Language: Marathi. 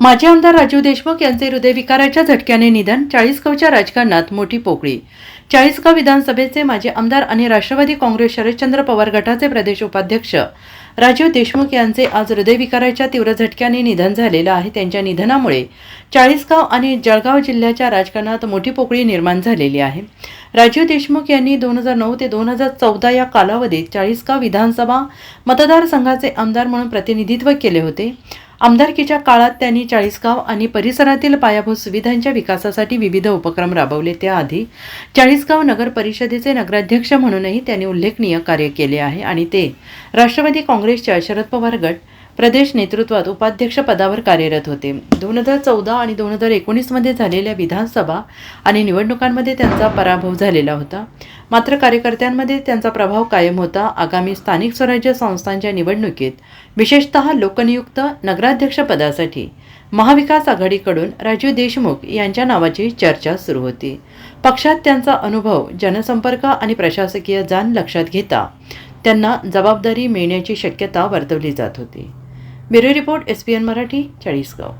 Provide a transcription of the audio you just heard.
माजी आमदार राजीव देशमुख यांचे हृदयविकाराच्या झटक्याने निधन चाळीसगावच्या राजकारणात मोठी पोकळी. चाळीसगाव विधानसभेचे माजी आमदार आणि राष्ट्रवादी काँग्रेस शरदचंद्र पवार गटाचे प्रदेश उपाध्यक्ष राजीव देशमुख यांचे आज हृदयविकाराच्या तीव्र झटक्याने निधन झालेलं आहे. त्यांच्या निधनामुळे चाळीसगाव आणि जळगाव जिल्ह्याच्या राजकारणात मोठी पोकळी निर्माण झालेली आहे. राजीव देशमुख यांनी दोन हजार नऊ ते दोन हजार चौदा या कालावधीत चाळीसगाव विधानसभा मतदारसंघाचे आमदार म्हणून प्रतिनिधित्व केले होते. आमदारकीच्या काळात त्यांनी चाळीसगाव आणि परिसरातील पायाभूत सुविधांच्या विकासासाठी विविध उपक्रम राबवले. त्याआधी चाळीसगाव नगर परिषदेचे नगराध्यक्ष म्हणूनही त्यांनी उल्लेखनीय कार्य केले आहे आणि ते राष्ट्रवादी काँग्रेसच्या शरद पवार गट प्रदेश नेतृत्वात उपाध्यक्ष पदावर कार्यरत होते. दोन हजार चौदा आणि दोन हजार एकोणीसमध्ये झालेल्या विधानसभा आणि निवडणुकांमध्ये त्यांचा पराभव झालेला होता. मात्र कार्यकर्त्यांमध्ये त्यांचा प्रभाव कायम होता. आगामी स्थानिक स्वराज्य संस्थांच्या निवडणुकीत विशेषतः लोकनियुक्त नगराध्यक्षपदासाठी महाविकास आघाडीकडून राजीव देशमुख यांच्या नावाची चर्चा सुरू होती. पक्षात त्यांचा अनुभव जनसंपर्क आणि प्रशासकीय जाण लक्षात घेता त्यांना जबाबदारी मिळण्याची शक्यता वर्तवली जात होती. Bureau report S P N Marathi Chalisgaon.